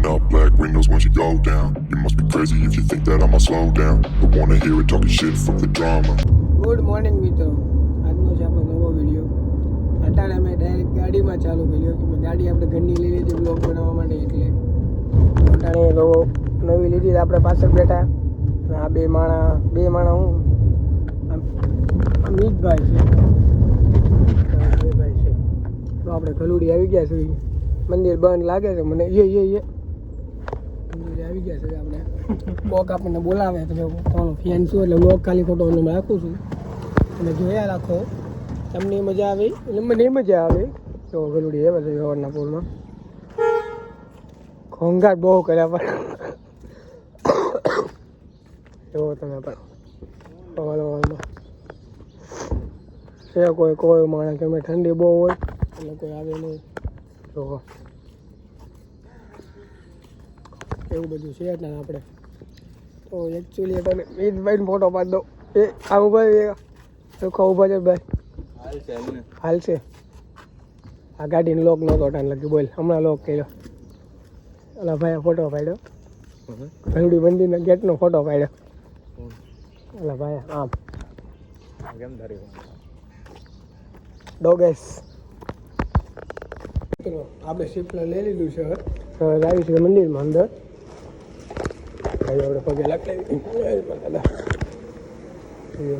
Rolling up black windows once you go down. You must be crazy if you think that I'ma slow down. But wanna hear it talking shit, fuck the drama. Good morning મિત્રો આજનો છે આપણો નવો video અટાણે મેં direct ગાડીમાં ચાલુ કર્યો કે મેં ગાડી આપણે ઘરની લઈ લીધી બ્લોગ બનાવવા માટે એટલે અટાણે નવો નવી લીધી તો આપણે પાછળ બેઠા અને આ બે માણા બે માણા હું આમ આ મીતભાઈ છે આ બે ભાઈ છે તો આપણે કલુડી આવી ગયા છે મંદિર બંધ લાગે છે મને એ એ એ મંદિરે આવી ગયા છે આપણે બોક આપણને બોલાવે. તો તમારો ફેન છું એટલે બોક ખાલી ફોટો હું રાખું છું. અને જોયા રાખો. તમને મજા આવી? એટલે મને મજા આવે. તો ગલુડી એવા છે વ્યવહારના પૂરમાં ઘોંઘાટ બહુ કર્યા પણ. એવો તમે પણ. છે કોઈ કોઈ માણસ કે ઠંડી બહુ હોય, એટલે કોઈ આવે નહીં. તો એવું બધું છે એટલે આપણે. તો એકચ્યુઅલી તમે મીતભાઈને ફોટો પાડી દો એ આ છે ચોખ્ખા ઊભા છે ભાઈ. હાલ છે આ ગાડીને લોક નહોતો ટાઈમ લખ્યું બોલ હમણાં લોક કર્યો. ઓલા ભાઈ ફોટો પાડ્યો. ભલડી મંદિરના ગેટનો ફોટો પાડ્યો. ઓલા ભાઈ આમ. ડોગેસ મિત્રો આપણે શિફ્ટ લઈ લીધું છે. હવે હવે આવી છે મંદિરમાં અંદર. ભાઈ આપણે પગે લાગી દાદા જો.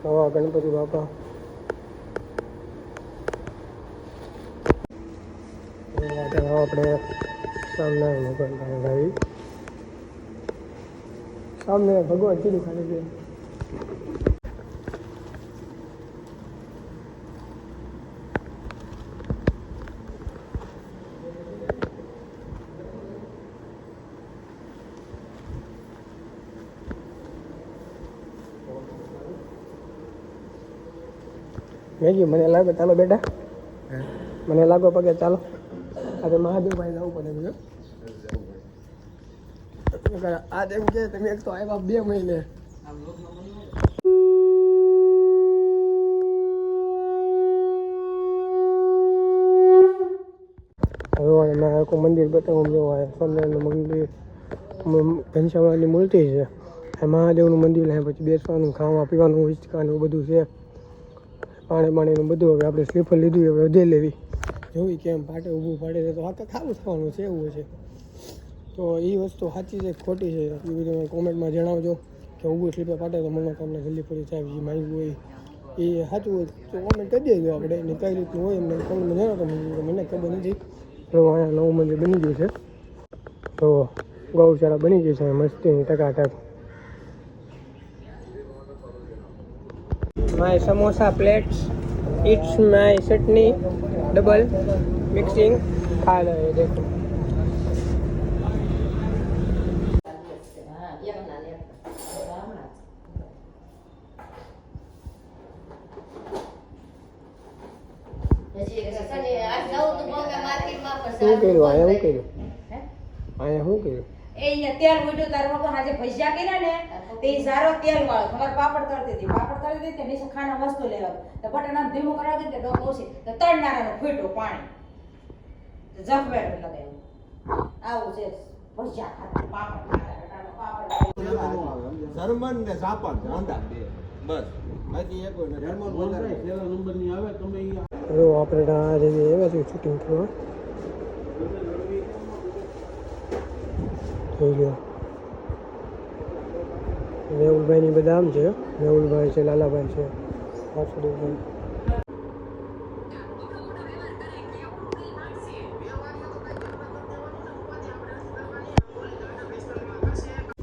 નવા ગણપતિ બાપા એ માટે હવે આપણે સ્વામિનારાયણ ભગવાન પાસે આવી સ્વામિનારાયણ ભગવાન કીધું ખાલી મેગી મને લાગે ચાલો બેટા. મને લાગો પગે ચાલો. આજે મહાદેવભાઈ જવું પડે બીજું આ એમ કે તમે એક તો આવ્યા બે મહિને. મેં આખું મંદિર બતાવું જો આ સ્વામિનારાયણનું મંદિર ઘનશ્યામની મૂર્તિ છે. મહાદેવનું મંદિર છે પછી બેસવાનું ખાવા પીવાનું હિંચકાનું બધું છે. પાણી પાણીનું બધું હવે આપણે સ્લીપર લીધું હવે વધે લેવી. જોવી કેમ પાટે ઊભું પાડે છે, તો આખા ખાવું થવાનું છે, એવું છે. તો એ વસ્તુ સાચી છે ખોટી છે? એ બધું કોમેન્ટમાં જણાવજો કે ઊભું સ્લીપર પાટે તો મનોકામના જલ્દી પૂરી થાય જે માંગ્યું હોય. એ સાચું હોય તો કોમેન્ટ કરી દેજો આપણે. ને કઈ રીતનું હોય એમને કોમેન્ટમાં જણાવતો મને ખબર નથી. તો અહીંયા નવું મંદિર બની ગયું છે. તો ગૌશાળા બની ગઈ છે, મસ્તીની ટકાટક. my samosa plates it's my chutney double mixing खा रहे हैं देखो શું કર્યું અહીંયા શું કર્યું અહીંયા શું કર્યું એ અહીંયા તેલ ઉડ્યું તાર વગર આજે ભજીયા કર્યા ને તે ઈ સારો તેલ વાળો તમારે પાપડ તળતી હતી પાપડ તળી દે તે નીચે ખાના વસ્તુ લેવા તો બટાણા ધીમું કરાવી દીધું ડોકો ઓછી. તો તળનારાનો ફૂટ્યું પાણી. જખવેર લગાવ્યું. આવું છે. ભજીયા ખાતા પાપડ જર્મન ને જાપાન હોન્ડા બસ. બાકી એક જર્મન વધારે જો આપણે આ જઈએ એવા છે શૂટિંગ કરવા. થઈ લો. મેહુલભાઈની બધા આમ છે. મેહુલભાઈ છે લાલાભાઈ છે. વાસુદેવભાઈ.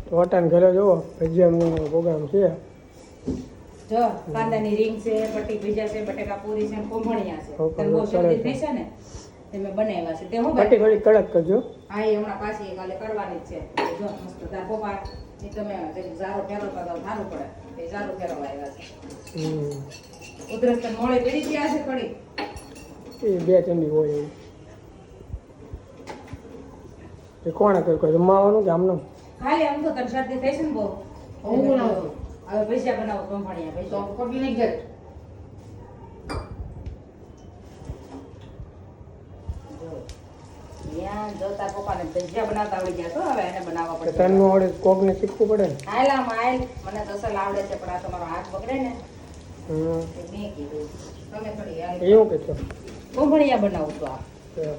તો અટાણ ઘરે જુઓ ભજીયાનો પ્રોગ્રામ છે. જો કાંદાની રીંગ છે બટી ભજીયા છે બટેકા પૂરી છે કોંભણિયા છે. કોંભણિયા બહુ શરદી થઈ છે ને તે મેં બનાવ્યા છે. તે હું પટ્ટી થોડી કડક કરજો. હા એ હમણાં પાછી કાલે કરવાની જ છે. જો મસ્ત તાર પપ્પા એ તમે ઝારો ફેરવતા તો સારું પડે. એ ઝારો ફેરવવા આવ્યા છે. હમ. મોડે પડી ગયા છે એ બે ચંડી હોય એવું એ કોણે કર્યું? કોઈ જમાવાનું કે આમનું? ખાલી આમ તો તને શરદી થઈ છે ને બહુ. હું બનાવું? હવે પૈસા બનાવો ભજીયા તો પડી નહીં ગયા તો હવે એને બનાવવા તો પડશે તનનું આવડે કોકને શીખવું પડે ને? આમ હાલ મને તો અસલ આવડે છે પણ આ તમારો હાથ બગડે ને. મેં કીધું તમે થોડી એવું કે છો? કોંભણિયા બનાવું છું આ.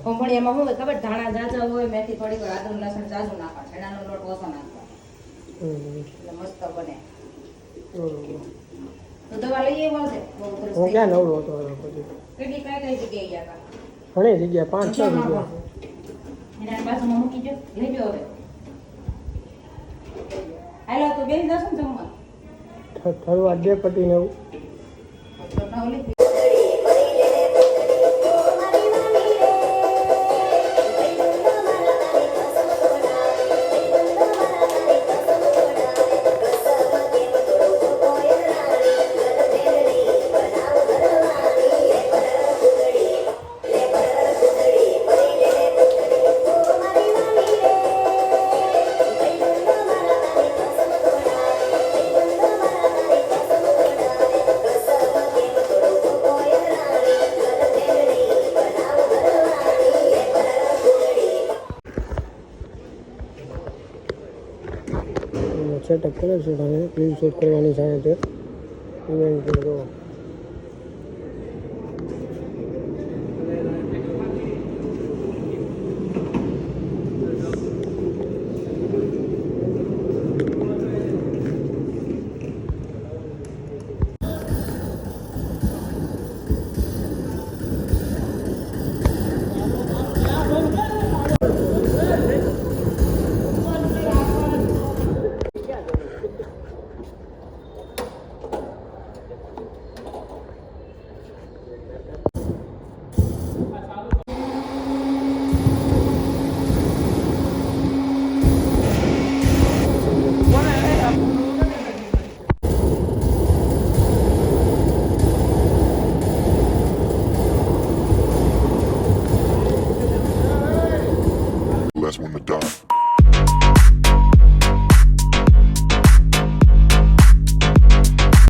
કોંભણિયામાં શું હોય ખબર? ધાણા જાજા હોય મેથી થોડીક આદુ લસણ જાજુ નાખવા છેડાનો લોટ ઓછો નાખવા એટલે મસ્ત બને. તો દવા લઈ આવ્યો છે હું ક્યાં નવરો હતો કેટલી કઈ કઈ જગ્યાએ ગયા હતા? ઘણી જગ્યા પાંચ છ જગ્યા એના બાજુમાં મૂકી જો લેજો હવે હાલો તો બેસી જશો જમવા થરવા બે પટીને એવું સેટઅપ કરે છે ફિલ્મ શૂટ કરવાની સાથે ઇવેન્ટ